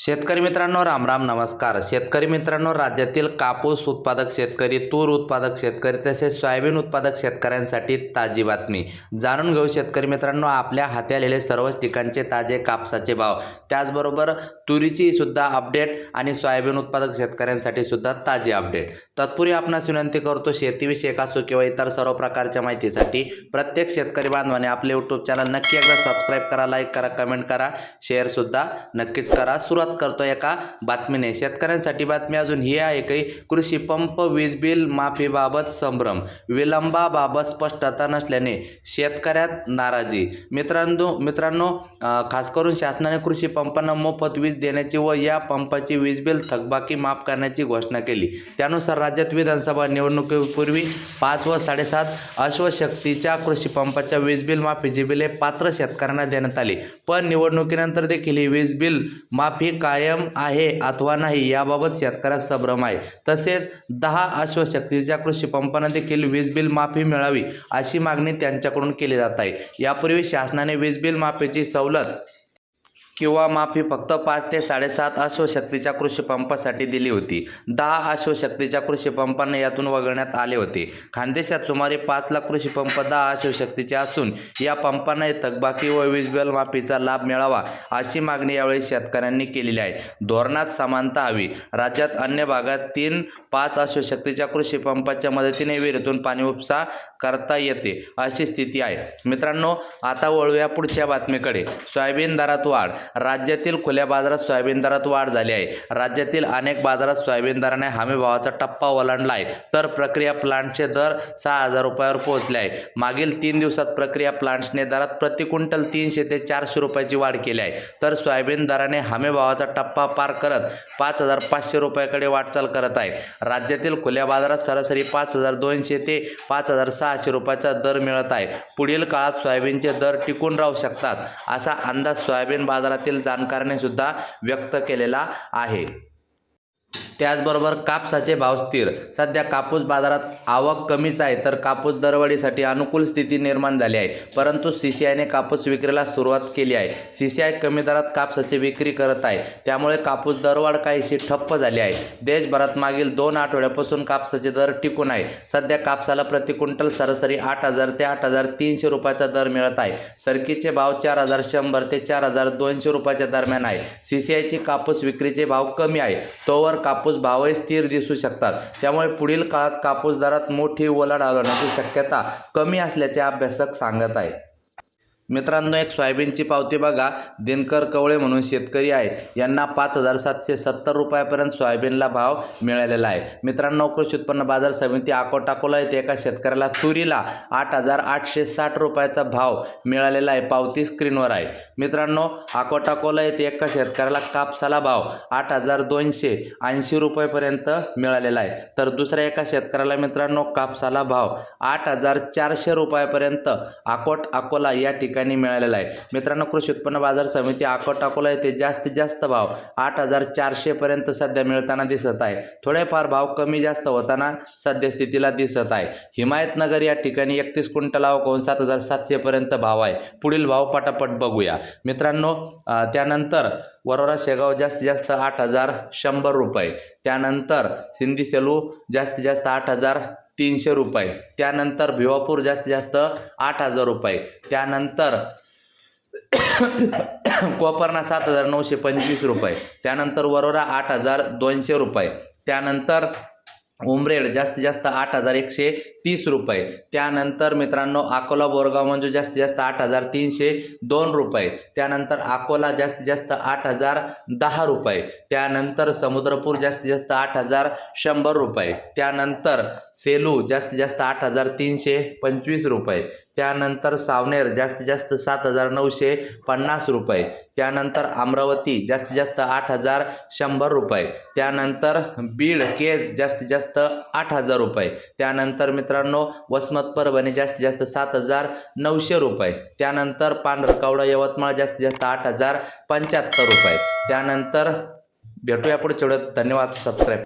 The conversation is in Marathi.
शेतकरी मित्रांनो राम राम नमस्कार. शेतकरी मित्रांनो राज्यातील कापूस उत्पादक शेतकरी तूर उत्पादक शेतकरी तसेच सोयाबीन उत्पादक शेतकऱ्यांसाठी ताजी बातमी. जाणून घेऊ शेतकरी मित्रांनो आपल्या हाती आलेले सर्वच ठिकाणचे ताजे कापसाचे भाव. त्याचबरोबर तुरीची सुद्धा अपडेट आणि सोयाबीन उत्पादक शेतकऱ्यांसाठी सुद्धा ताजी अपडेट तत्पूर्वी आपणास विनंती करतो शेतीविषयक असो किंवा इतर सर्व प्रकारच्या माहितीसाठी प्रत्येक शेतकरी बांधवाने आपले यूट्यूब चॅनल नक्की एकदा सबस्क्राईब करा लाईक करा कमेंट करा शेअरसुद्धा नक्कीच करा. सुरुवात करतो एका बातमीने. शेतकऱ्यांसाठी बातमी अजून ही आहे की कृषी पंप वीज बिल माफीबाबत संभ्रम. विलंबाबाबत स्पष्टता नसल्याने शेतकऱ्यात नाराजी. मित्रांनो मित्रांनो खास करून शासनाने कृषी पंपांना मोफत वीज देण्याची व या पंपाची वीज बिल थकबाकी माफ करण्याची घोषणा केली. त्यानुसार राज्यात विधानसभा निवडणुकीपूर्वी पाच व साडेसात अश्वशक्तीच्या कृषी पंपाच्या वीज बिल माफीची बिले पात्र शेतकऱ्यांना देण्यात आली. पण निवडणुकीनंतर देखील ही वीज बिल माफी कायम आहे अथवा नाही याबाबत शेतकऱ्यात संभ्रम आहे. तसेच दहा अश्वशक्तीच्या कृषी पंपांना देखील वीज बिल माफी मिळावी अशी मागणी त्यांच्याकडून केली जात आहे. यापूर्वी शासनाने वीज बिल माफीची सवलत किंवा माफी फक्त पाच ते साडेसात अश्वशक्तीच्या कृषीपंपासाठी दिली होती. दहा अश्वशक्तीच्या कृषीपंपांना यातून वगळण्यात आले होते. खानदेशात सुमारे पाच लाख कृषीपंप दहा अश्वशक्तीचे असून या पंपांना थकबाकी व वीज बिल माफीचा लाभ मिळावा अशी मागणी यावेळी शेतकऱ्यांनी केलेली आहे. धोरणात समानता हवी. राज्यात अन्य भागात तीन पाच अश्वशक्तीच्या कृषीपंपाच्या मदतीने विहिरीतून पाणी उपसा करता येते अशी स्थिती आहे. मित्रांनो आता वळूया पुढच्या बातमीकडे. सोयाबीन दरात वाढ. राज्यातील खुल्या बाजारात सोयाबीन दरात वाढ झाली आहे. राज्यातील अनेक बाजारात सोयाबीन दराने हमी भावाचा टप्पा ओलांडला आहे. तर प्रक्रिया प्लांटचे दर सहा हजार रुपयावर पोहोचले आहे. मागील तीन दिवसात प्रक्रिया प्लांट्सने दरात प्रति क्विंटल तीनशे ते चारशे रुपयाची वाढ केली आहे. तर सोयाबीन दराने हमी भावाचा टप्पा पार करत पाच हजार पाचशे रुपयाकडे वाटचाल करत आहे. राज्यातील खुल्या बाजारात सरासरी पाच हजार दोनशे ते पाच हजार सहाशे रुपयाचा दर मिळत आहे. पुढील काळात सोयाबीनचे दर टिकून राहू शकतात असा अंदाज सोयाबीन बाजारातील जाणकाराने सुद्धा व्यक्त केलेला आहे. त्याचबरोबर कापसाचे भाव स्थिर. सध्या कापूस बाजारात आवक कमीच आहे तर कापूस दरवाढीसाठी अनुकूल स्थिती निर्माण झाली आहे. परंतु सी सी आयने कापूस विक्रीला सुरुवात केली आहे. सी सी आय कमी दरात कापसाची विक्री करत आहे. त्यामुळे कापूस दरवाढ काहीशी ठप्प झाली आहे. देशभरात मागील दोन आठवड्यापासून कापसाचे दर टिकून आहे. सध्या कापसाला प्रति क्विंटल सरासरी आठ हजार ते आठ हजार तीनशे रुपयाचा दर मिळत आहे. सरकीचे भाव चार हजार शंभर ते चार हजार दोनशे रुपयाच्या दरम्यान आहे. सी सी आयची कापूस विक्रीचे भाव कमी आहे. तोवर कापूस कापूस भावही स्थिर दिसू शकतात. त्यामुळे पुढील काळात कापूस दरात मोठी उलाढाल होण्याची शक्यता कमी असल्याचे अभ्यासक सांगत आहेत. मित्रांनो एक सोयाबीनची पावती बघा. दिनकर कवळे म्हणून शेतकरी आहे. यांना पाच हजार सातशे सत्तर रुपयापर्यंत सोयाबीनला भाव मिळालेला आहे. मित्रांनो कृषी उत्पन्न बाजार समिती आकोटाकोला अकोला येथे एका शेतकऱ्याला तुरीला आठ हजार आठशे साठ रुपयाचा भाव मिळालेला आहे. पावती स्क्रीनवर आहे. मित्रांनो आकोटाकोला येथे एका शेतकऱ्याला कापसाला भाव आठ हजार दोनशे ऐंशी रुपयेपर्यंत मिळालेला आहे. तर दुसऱ्या एका शेतकऱ्याला मित्रांनो कापसाला भाव आठ हजार चारशे रुपयापर्यंत आकोट अकोला या ठिकाणी मिळालेला आहे. मित्रांनो कृषी उत्पन्न बाजार समिती अकोट अकोला येथे जास्तीत जास्त भाव आठ हजार चारशेपर्यंत सध्या मिळताना दिसत आहे. थोडेफार भाव कमी जास्त होताना सद्यस्थितीला दिसत आहे. हिमायतनगर या ठिकाणी एकतीस क्विंटल आवक सात हजार सातशेपर्यंत भाव आहे. पुढील भाव पटापट बघूया. मित्रांनो त्यानंतर वरोरा शेगाव जास्तीत जास्त आठ हजार शंभर रुपये. त्यानंतर सिंधी सेलू जास्तीत जास्त आठ हजार तीनशे रुपये. त्यानंतर भिवापूर जास्तीत जास्त आठ हजार रुपये. त्यानंतर कोपरना सात हजार नऊशे पंचवीस रुपये. त्यानंतर वरोरा आठ हजार दोनशे रुपये. त्यानंतर उमरेड जास्तीत जास्त आठ हजार एकशे तीस रुपये. त्यानंतर मित्रांनो अकोला बोरगाव म्हणजे जास्तीत जास्त आठ हजार तीनशे दोन रुपये. त्यानंतर अकोला जास्तीत जास्त आठ हजार दहा रुपये. त्यानंतर समुद्रपूर जास्तीत जास्त आठ हजार शंभर रुपये. त्यानंतर सेलू जास्तीत जास्त आठ हजार तीनशे पंचवीस रुपये. त्यानंतर सावनेर जास्तीत जास्त सात हजार नऊशे पन्नास रुपये. त्यानंतर अमरावती जास्तीत जास्त आठ हजार शंभर रुपये. त्यानंतर बीड केज जास्तीत जास्त आठ हजार रुपये. त्यानंतर मित्रांनो वसमत परभणी जास्तीत जास्त सात हजार नऊशे रुपये. त्यानंतर पांढरकावडा यवतमाळ जास्तीत जास्त आठ हजार पंच्याहत्तर रुपये. त्यानंतर भेटूया पुढच्या वेळेत. धन्यवाद. सबस्क्राईब